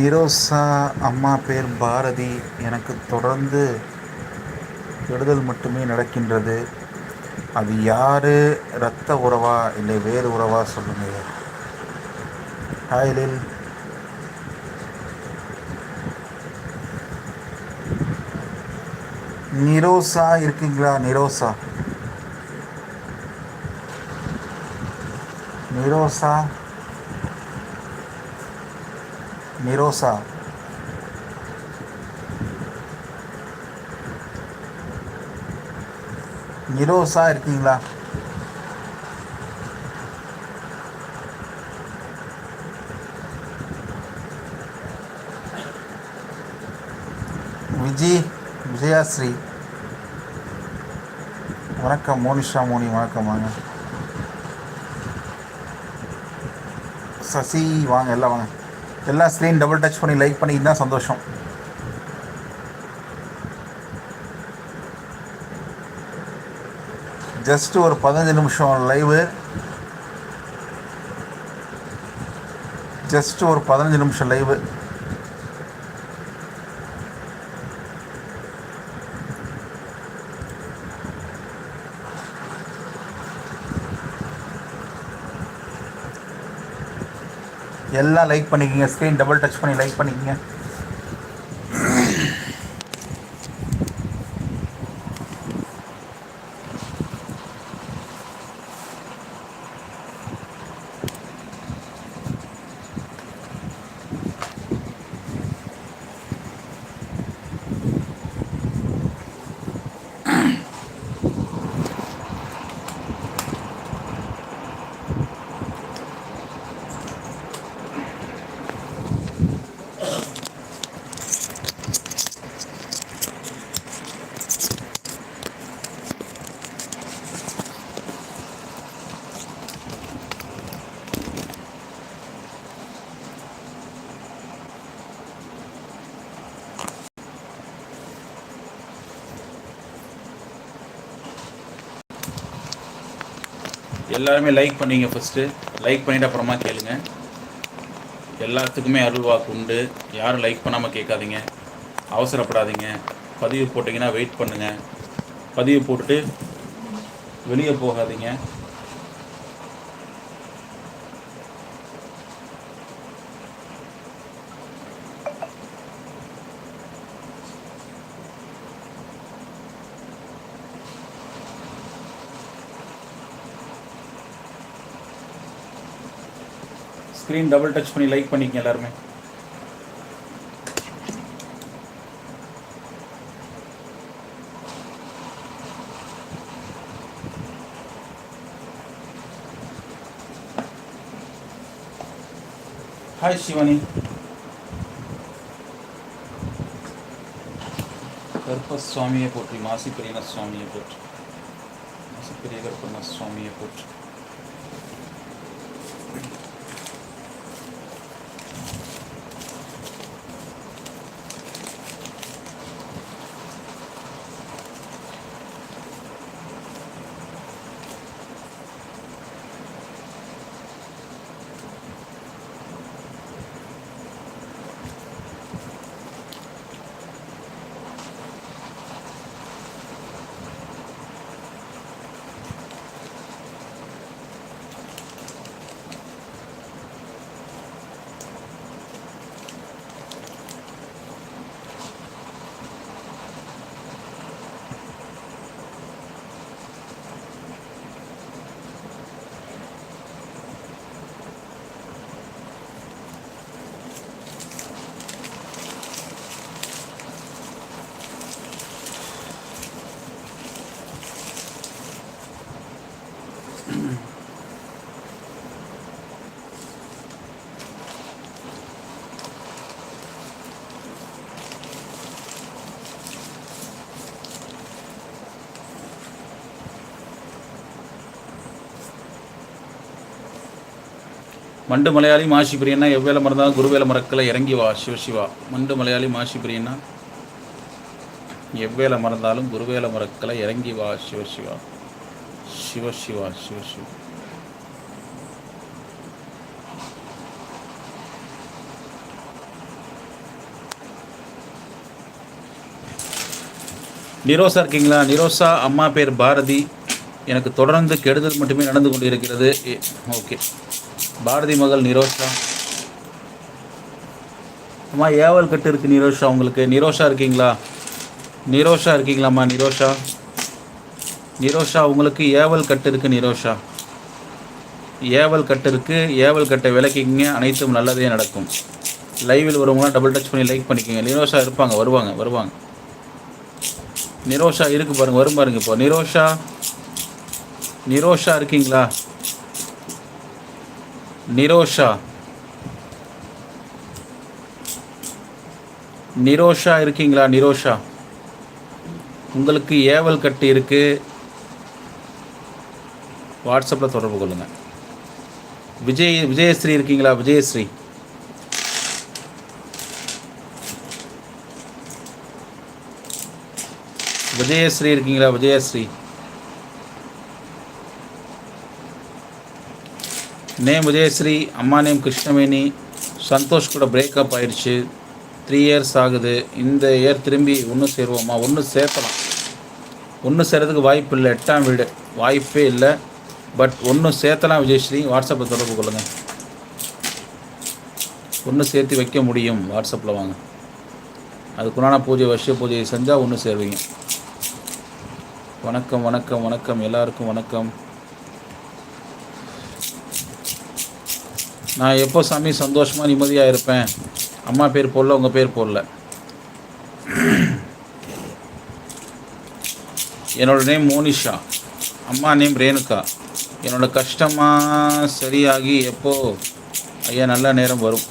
நிரோசா அம்மா பேர் பாரதி. எனக்கு தொடர்ந்து கெடுதல் மட்டுமே நடக்கின்றது. அது யார்? இரத்த உறவா? இல்லை வேறு உறவா? சொல்லுங்கள் ஹாய் லில். நிரோசா இருக்கீங்களா? நிரோசா. நிரோசா. மிரோசா மிரோசா இருக்கீங்களா? விஜி விஜயாஸ்ரீ. வணக்கம் மோனிஷா மோனி வணக்கம் வாங்க. சசி வாங்க எல்லாம் வாங்க. எல்லா ஸ்க்ரீன் டபுள் டச் பண்ணி லைக் பண்ணிக்கிட்டு தான் சந்தோஷம். ஜஸ்ட் ஒரு பதினஞ்சு நிமிஷம் லைவு ஜஸ்ட் ஒரு பதினஞ்சு நிமிஷம் லைவு எல்லாம் லைக் பண்ணிக்கங்க. ஸ்க்ரீன் டபுள் டச் பண்ணி லைக் பண்ணிக்கங்க. எல்லாருமே லைக் பண்ணீங்க ஃபஸ்ட்டு லைக் பண்ணிட்டு அப்புறமா கேளுங்க. எல்லாத்துக்குமே அருள் வாக்கு உண்டு. யாரும் லைக் பண்ணாமல் கேட்காதீங்க. அவசரப்படாதீங்க. பதிவு போட்டிங்கன்னா வெயிட் பண்ணுங்கள் பதிவு போட்டுட்டு வெளியே போகாதீங்க. ஸ்க்ரீன் டபுள் டச் பண்ணி லைக் பண்ணிக்கங்க எல்லாருமே. ஹாய் சிவானி கருப்பசுவாமியை போற்றி மாசி பெரியன சுவாமியை போற்றி. மாசி பெரிய கருப்பண்ண சுவாமியை போற்றி. மண்டு மலையாளி மாசி பிரியன்னா எவ்வேல மறந்தாலும் குருவேல மறக்கலை இறங்கி வா சிவசிவா மண்டு மலையாளி மாசி பிரியன்னா எவ்வேல மறந்தாலும் குருவேல மறக்கலை இறங்கி வா சிவசிவா சிவசிவா சிவசிவா நிரோசா இருக்கீங்களா? நிரோசா அம்மா பேர் பாரதி. எனக்கு தொடர்ந்து கெடுதல் மட்டுமே நடந்து கொண்டு இருக்கிறது ஓகே. பாரதி மகள் நிரோஷா. அம்மா ஏவல் கட்டு இருக்குது நிரோஷா உங்களுக்கு. நிரோஷா இருக்கீங்களா? நிரோஷா இருக்கீங்களாம்மா நிரோஷா? நிரோஷா உங்களுக்கு ஏவல் கட்டு இருக்குது நிரோஷா. ஏவல் கட்டு இருக்குது ஏவல் கட்டை விளக்கிங்க அனைத்தும் நல்லதே நடக்கும். லைவில் வருவங்களாம் டபுள் டச் பண்ணி லைக் பண்ணிக்கோங்க. நிரோஷா இருப்பாங்க வருவாங்க வருவாங்க. நிரோஷா இருக்கு பாருங்க வரும் பாருங்க இப்போ. நிரோஷா நிரோஷா இருக்கீங்களா? நிரோஷா. நிரோஷா இருக்கீங்களா நிரோஷா? உங்களுக்கு ஏவல் கட்டு இருக்கு. வாட்ஸ்அப்பில் தொடர்பு கொள்ளுங்கள் விஜய் விஜயஸ்ரீ இருக்கீங்களா விஜயஸ்ரீ? விஜயஸ்ரீ இருக்கீங்களா விஜயஸ்ரீ? நேம் விஜயஸ்ரீ அம்மா நேம் கிருஷ்ணவேணி சந்தோஷ் கூட பிரேக்கப் ஆயிடுச்சு த்ரீ இயர்ஸ் ஆகுது இந்த இயர் திரும்பி ஒன்று சேருவோமா ஒன்று சேர்க்கலாம் ஒன்று சேர்கிறதுக்கு வாய்ப்பு இல்லை எட்டாம் வீடு வாய்ப்பே இல்லை பட் ஒன்று சேர்த்தலாம் விஜயஸ்ரீ வாட்ஸ்அப்பில் தொடர்பு கொள்ளுங்கள் ஒன்று சேர்த்து வைக்க முடியும் வாட்ஸ்அப்பில் வாங்க அதுக்குண்டான பூஜை வருஷ பூஜையை செஞ்சால் ஒன்று சேருவீங்க வணக்கம் வணக்கம் வணக்கம் எல்லாருக்கும் வணக்கம் நான் எப்போ சாமி சந்தோஷமாக நிம்மதியாக இருப்பேன்? அம்மா பேர் போடல உங்கள் பேர் போடல. என்னோடய நேம் மோனிஷா. அம்மா நேம் ரேணுகா. என்னோட கஷ்டமாக சரியாகி எப்போ? ஐயா நல்ல நேரம் வரும்.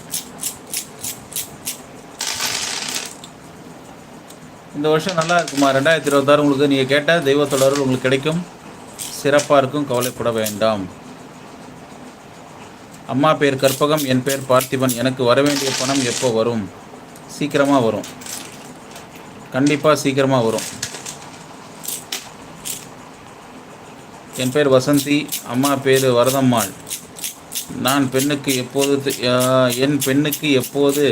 இந்த வருஷம் நல்லா இருக்குமா? ரெண்டாயிரத்தி இருபத்தாறு உங்களுக்கு நீங்கள் கேட்ட தெய்வத்தொடர்கள் உங்களுக்கு கிடைக்கும். சிறப்பாக இருக்கும் கவலைப்பட வேண்டாம். அம்மா பேர் கற்பகம் என் பேர் பார்த்திபன். எனக்கு வர வேண்டிய பணம் எப்போ வரும்? சீக்கிரமாக வரும். கண்டிப்பாக சீக்கிரமாக வரும். என் பேர் வசந்தி அம்மா பேர் வரதம்மாள். நான் பெண்ணுக்கு எப்போது என் பெண்ணுக்கு எப்போது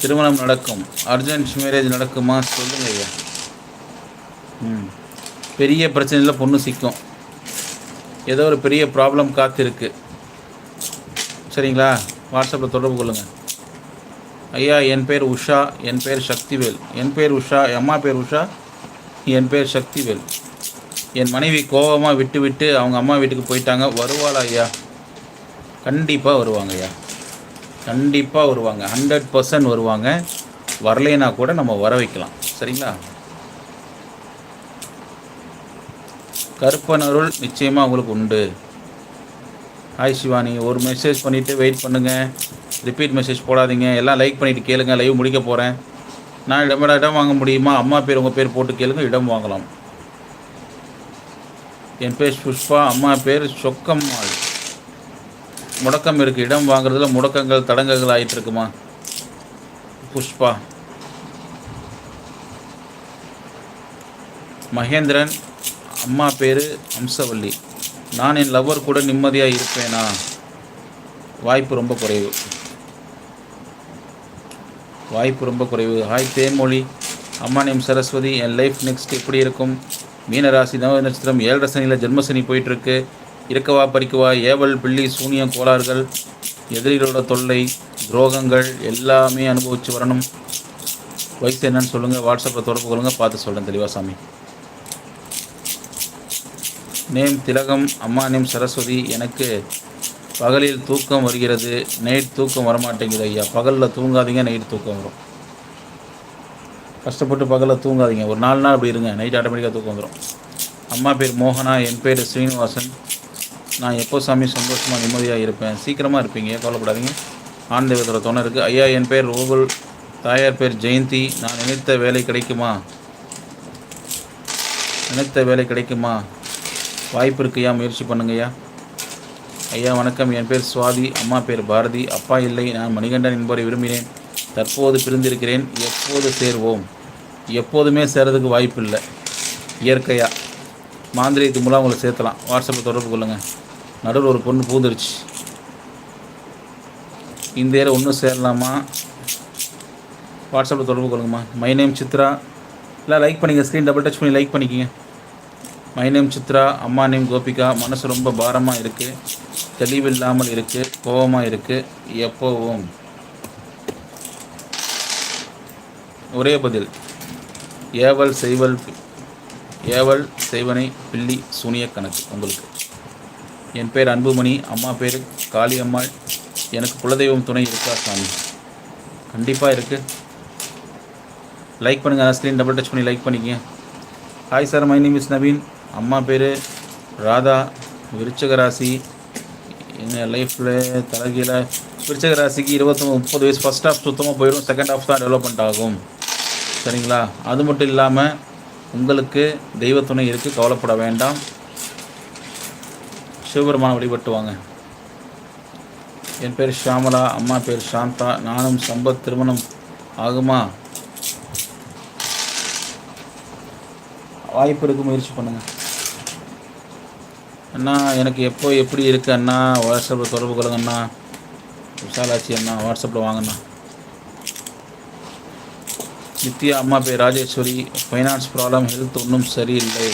திருமணம் நடக்கும்? அர்ஜென்ட் மேரேஜ் நடக்குமா? சொல்லுங்க ஐயா. ம். பெரிய பிரச்சனையில் பொண்ணு சிக்கும். ஏதோ ஒரு பெரிய ப்ராப்ளம் காத்திருக்கு. சரிங்களா? வாட்ஸ்அப்பில் தொடர்பு கொள்ளுங்கள் ஐயா என் பேர் உஷா என் பேர் சக்திவேல். என் பேர் உஷா அம்மா பேர் உஷா என் பேர் சக்திவேல். என் மனைவி கோவமாக விட்டு விட்டு அவங்க அம்மா வீட்டுக்கு போயிட்டாங்க. வருவாளா ஐயா? கண்டிப்பாக வருவாங்க ஐயா. கண்டிப்பாக வருவாங்க. ஹண்ட்ரட் பர்சன்ட் வருவாங்க. வரலைன்னா கூட நம்ம வர வைக்கலாம். சரிங்களா? கருப்பன் அருள் நிச்சயமாக உங்களுக்கு உண்டு. ஹாய் சிவானி ஒரு மெசேஜ் பண்ணிவிட்டு வெயிட் பண்ணுங்கள் ரிப்பீட் மெசேஜ் போடாதீங்க. எல்லாம் லைக் பண்ணிவிட்டு கேளுங்க. லைவ் முடிக்க போகிறேன் நான் இடமேடா இடம் வாங்க முடியுமா? அம்மா பேர் உங்கள் பேர் போட்டு கேளுங்க. இடம் வாங்கலாம். என் பேர் புஷ்பா. அம்மா பேர் சொக்கம்மாள். முடக்கம் இருக்குது இடம் வாங்குறதுல முடக்கங்கள் தடங்கல்கள் ஆயிட்டு இருக்குமா? புஷ்பா. மகேந்திரன். அம்மா பேர் அம்சவல்லி நான் என் லவ்வர் கூட நிம்மதியாக இருப்பேனா? வாய்ப்பு ரொம்ப குறைவு. வாய்ப்பு ரொம்ப குறைவு. ஹாய் தேன்மொழி அம்மா நேம் சரஸ்வதி. என் லைஃப் நெக்ஸ்ட் எப்படி இருக்கும்? மீனராசி நவ நட்சத்திரம் ஏழரை சனியில் ஜென்மசனி போயிட்டுருக்கு. இருக்கவா பறிக்கவா ஏவல் பில்லி சூனியம் கோளாறுகள் எதிரிகளோட தொல்லை துரோகங்கள் எல்லாமே அனுபவித்து வரணும். வயசு என்னன்னு சொல்லுங்கள் வாட்ஸ்அப்பில் தொடர்பு கொள்ளுங்கள் பார்த்து சொல்கிறேன் தெளிவாசாமி நேம் திலகம் அம்மா நேம் சரஸ்வதி எனக்கு பகலில் தூக்கம் வருகிறது நைட் தூக்கம் வரமாட்டேங்குது ஐயா. பகலில் தூங்காதீங்க நைட் தூக்கம் வரும். கஷ்டப்பட்டு பகலில் தூங்காதீங்க. ஒரு நாலு நாள் அப்படி இருங்க நைட் ஆட்டோமேட்டிக்காக தூக்கம் வந்துடும் அம்மா பேர் மோகனா என் பேர் ஸ்ரீனிவாசன். நான் எப்போ சாமி சந்தோஷமாக நிம்மதியாக இருப்பேன்? சீக்கிரமாக இருப்பீங்க கவலைப்படாதீங்க. ஆண் தெய்வத்தோட துணை இருக்குது ஐயா என் பேர் ரோகுல் தாயார் பேர் ஜெயந்தி. நான் நினைத்த வேலை கிடைக்குமா? நினைத்த வேலை கிடைக்குமா? வாய்ப்பு இருக்குயா முயற்சி பண்ணுங்கய்யா. ஐயா வணக்கம். என் பேர் சுவாதி அம்மா பேர் பாரதி. அப்பா இல்லை நான் மணிகண்டன் என்பவரை விரும்பினேன். தற்போது பிரிந்திருக்கிறேன். எப்போது சேர்வோம்? எப்போதுமே சேரதுக்கு வாய்ப்பு இல்லை இயற்கையாக மாந்திரியத்து மூலம் உங்களை சேர்த்தலாம். வாட்ஸ்அப்பில் தொடர்பு கொள்ளுங்கள் நடுவில் ஒரு பொண்ணு பூந்துருச்சு. இந்த ஏரியா ஒன்றும் சேரலாமா? வாட்ஸ்அப்பில் தொடர்பு கொள்ளுங்கம்மா. My name Chitra. இல்லை லைக் பண்ணிங்க ஸ்க்ரீன் டபுள் டச் பண்ணி லைக் பண்ணிக்கிங்க. மை நேம் சித்ரா அம்மா நேம் கோபிகா மனசு ரொம்ப பாரமாக இருக்குது தெளிவில்லாமல் இருக்குது கோபமாக இருக்குது எப்போவும். ஒரே பதில். ஏவல் செய்வல் ஏவல் செய்வனை பில்லி சூனிய கணக்கு உங்களுக்கு. என் பேர் அன்புமணி. அம்மா பேர் காளியம்மாள். எனக்கு குலதெய்வம் துணை இருக்கா சாமி? கண்டிப்பாக இருக்குது லைக் பண்ணுங்கள் ஸ்க்ரீன் டபுள் டச் பண்ணி லைக் பண்ணிக்கங்க. Hi sir my name is Naveen அம்மா பேர் ராதா விருச்சக ராசி எங்கள் லைஃப்பில் தலைகீழ. விருச்சக ராசிக்கு இருபத்தி முப்பது வயசு ஃபஸ்ட் ஹாஃப் சுத்தமாக போயிடும் செகண்ட் ஹாஃப் தான் டெவலப்மெண்ட் ஆகும். சரிங்களா? அது மட்டும் இல்லாமல் உங்களுக்கு தெய்வத்துணை இருக்குது கவலைப்பட வேண்டாம். சிவபெருமான வழிபட்டு வாங்க. என் பேர் ஷாமலா அம்மா பேர் சாந்தா. நானும் சம்பத் திருமணம் ஆகுமா? வாய்ப்பு இருக்கு முயற்சி பண்ணுங்கள் அண்ணா எனக்கு எப்போ எப்படி இருக்குது அண்ணா? வாட்ஸ்அப்பில் தொடர்பு கொள்ளுங்கண்ணா. அண்ணா அண்ணா வாட்ஸ்அப்பில் வாங்கண்ணா. நித்யா அம்மா பேர் ராஜேஸ்வரி. ஃபைனான்ஸ் ப்ராப்ளம் ஹெல்த் ஒன்றும் சரியில்லை.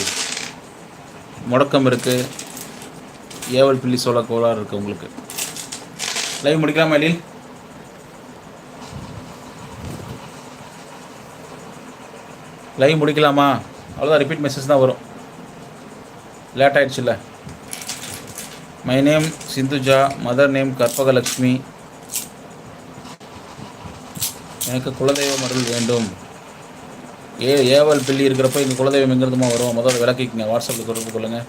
முடக்கம் இருக்குது ஏவல் பிள்ளி சோழ கோளாறு இருக்குது உங்களுக்கு. லைவ் முடிக்கலாமா எழில் லைவ் முடிக்கலாமா? அவ்வளோதான் ரிப்பீட் மெசேஜ் தான் வரும். Late ஆயிடுச்சுல்ல? My name Sindhuja mother name Karpagalakshmi எனக்கு குலதெய்வம் அருள் வேண்டும். ஏ ஏவல் பிள்ளி இருக்கிறப்ப இங்கே குலதெய்வம் எங்கிருந்துமா வரும்? முதல்ல விளக்கிக்கங்க. வாட்ஸ்அப்பில் தொடர்பு கொள்ளுங்கள்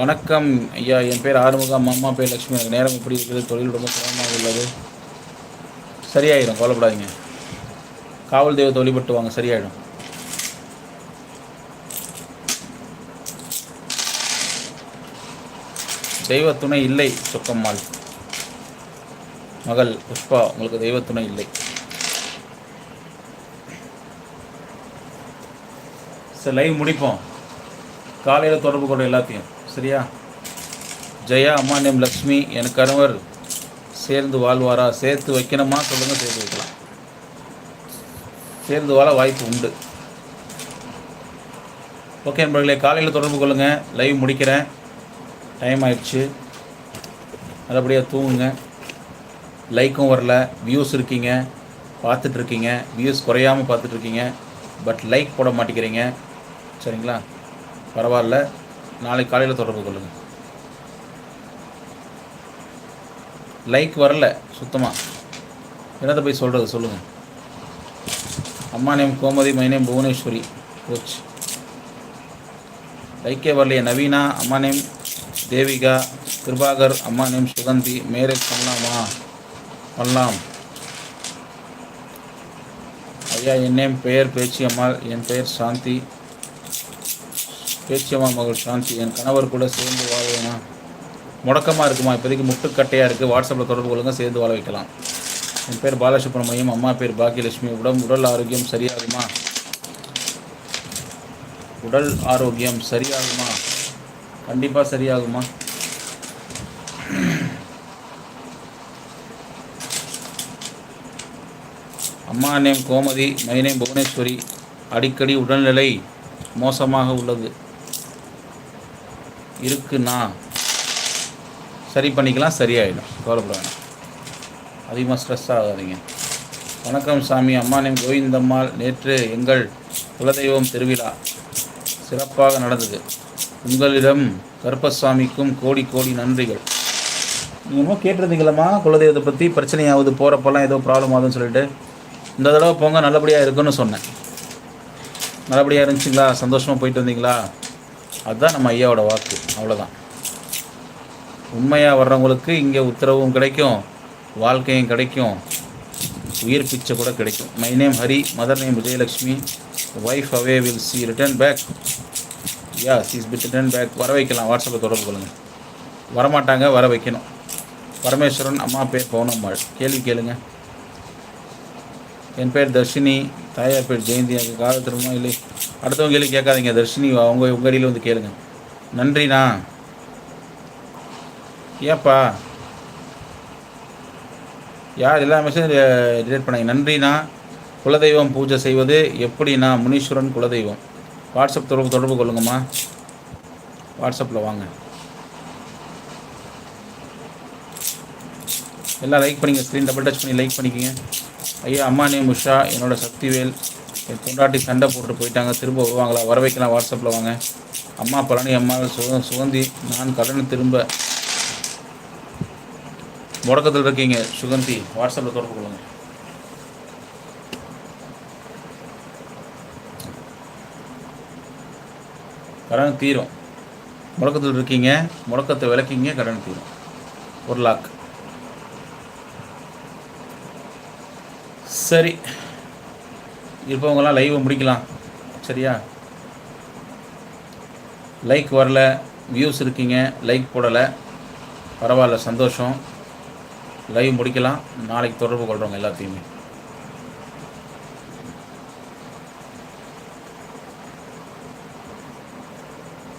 வணக்கம். ஐயா என் பேர் ஆறுமுகம் அம்மா பேர் லக்ஷ்மி. எனக்கு நேரம் எப்படி இருக்குது? தொழில் ரொம்ப சிரமமாக உள்ளது. சரியாயிடும் கவலைப்படாதீங்க. காவல் தெய்வத்தை வழிபட்டு வாங்க. சரியாயிடும். தெய்வ துணை இல்லை சொக்கம்மாள். மகள் புஷ்பா உங்களுக்கு தெய்வ துணை இல்லை. சரி லைவ் முடிப்போம். காலையில் தொடர்பு கொண்ட எல்லாத்தையும் சரியா? ஜெயா அம்மா நேம் லக்ஷ்மி என் கணவர் சேர்ந்து வாழ்வாரா? சேர்த்து வைக்கணுமா? சொல்லுங்கள் சேர்த்து வைக்கலாம். சேர்ந்து வாழ வாய்ப்பு உண்டு. ஓகே நண்பர்களே காலையில் தொடர்பு கொள்ளுங்கள் லைவ் முடிக்கிறேன். டைம் ஆயிடுச்சு. நல்லபடியாக தூங்குங்க. லைக்கும் வரல. வியூஸ் இருக்கீங்க. பார்த்துட்ருக்கீங்க. வியூஸ் குறையாமல் பார்த்துட்ருக்கீங்க. பட் லைக் போட மாட்டேங்கிறீங்க. சரிங்களா? பரவாயில்ல. நாளைக்கு காலையில் தொடர்பு கொள்ளுங்கள் லைக் வரல. சுத்தமாக என்னத்தை போய் சொல்கிறது சொல்லுங்கள் அம்மா name Gomathi my name Bhuvaneswari. Coach லைக்கே வரலையே. நவீனா அம்மா நேம் தேவிகா கிருபாகர் அம்மா நேம் சுகந்தி மேரேஜ் பண்ணலாமா பண்ணலாம் ஐயா என் நேம் பெயர் பேச்சியம்மாள் என் பெயர் சாந்தி. பேச்சியம்மா மகள் சாந்தி என் கணவர் கூட சேர்ந்து வாழவேனா முடக்கமாக இருக்குமா? இப்போதைக்கு முட்டுக்கட்டையாக இருக்குது வாட்ஸ்அப்பில் தொடர்பு கொள்ளுங்கள் சேர்ந்து வாழ வைக்கலாம். என் பேர் பாலசுப்ரமணியம் அம்மா பேர் பாக்கியலட்சுமி. உடம்பு உடல் ஆரோக்கியம் சரியாகுமா? உடல் ஆரோக்கியம் சரியாகுமா? கண்டிப்பாக சரியாகுமா அம்மா name Gomathi my name Bhuvaneswari. அடிக்கடி உடல்நிலை மோசமாக உள்ளது. இருக்குண்ணா சரி பண்ணிக்கலாம் சரியாயிடும். கவலைப்பட வேணாம் அதிகமாக ஸ்ட்ரெஸ் ஆகாதீங்க. வணக்கம் சாமி அம்மா நேம் கோவிந்தம்மாள். நேற்று எங்கள் குலதெய்வம் திருவிழா. சிறப்பாக நடந்தது. உங்களிடம் கருப்பசாமிக்கும் கோடி கோடி நன்றிகள். நீங்கள் என்னமோ கேட்டிருந்தீங்களம்மா? குலதெய்வத்தை பற்றி பிரச்சனையாவது போகிறப்பெல்லாம் ஏதோ ப்ராப்ளம் ஆகுதுன்னு சொல்லிட்டு. இந்த தடவை போங்க நல்லபடியாக இருக்குன்னு சொன்னேன். நல்லபடியாக இருந்துச்சுங்களா? சந்தோஷமாக போயிட்டு வந்தீங்களா? அதுதான் நம்ம ஐயாவோட வாக்கு. அவ்வளோதான் உண்மையாக வர்றவங்களுக்கு இங்கே உத்தரவும் கிடைக்கும் வாழ்க்கையும் கிடைக்கும் உயிர் பிச்சை கூட கிடைக்கும். My name Hari mother name Vijayalakshmi wife away will she return back yeah cheese bit return back வர வைக்கலாம். வாட்ஸ்அப்பில் தொடர்பு கொள்ளுங்கள் வரமாட்டாங்க வர வைக்கணும். பரமேஸ்வரன் அம்மா பேர் பவுனம்மாள் கேள்வி கேளுங்க. என் பேர் தர்ஷினி. தாயார் பேர் ஜெயந்தி. எனக்கு கால திரும்ப இல்லை? அடுத்தவங்க கேள்வி கேட்காதீங்க. தர்ஷினி அவங்க உங்கள் அடியில் வந்து கேளுங்க. நன்றிண்ணா ஏப்பா? யார் எல்லா மெசேஜ் டிலேட் பண்ணாங்க? நன்றிண்ணா குலதெய்வம் பூஜை செய்வது எப்படின்னா முனீஸ்வரன் குலதெய்வம். வாட்ஸ்அப் தொடர்பு தொடர்பு கொள்ளுங்கம்மா. வாட்ஸ்அப்பில் வாங்க. எல்லாம் லைக் பண்ணிங்க ஸ்க்ரீன் டபுள் டச் பண்ணி லைக் பண்ணிக்கோங்க. ஐயா அம்மா நேம் உஷா என்னோட சக்திவேல். என் பொண்டாட்டி சண்டை போட்டு போயிட்டாங்க திரும்ப வருவாங்களா? வர வைக்கலாம் வாட்ஸ்அப்பில் வாங்க. அம்மா பழனி அம்மா சுக சுகந்தி நான் கடன் திரும்ப. முடக்கத்தில் இருக்கீங்க சுகந்தி. வாட்ஸ்அப்பில் தொடர்பு கொள்ளுங்கள் கடன் தீரும். முடக்கத்தில் இருக்கீங்க முடக்கத்தை விளக்கிங்க கடன் தீரும். ஒரு லாக் சரி. இருப்பவங்கெல்லாம் லைவை முடிக்கலாம். சரியா? லைக் வரல வியூஸ் இருக்கீங்க லைக் போடலை. பரவாயில்ல சந்தோஷம். லைவ் முடிக்கலாம். நாளைக்கு தொடர்பு கொள்கிறோங்க எல்லாத்தையுமே.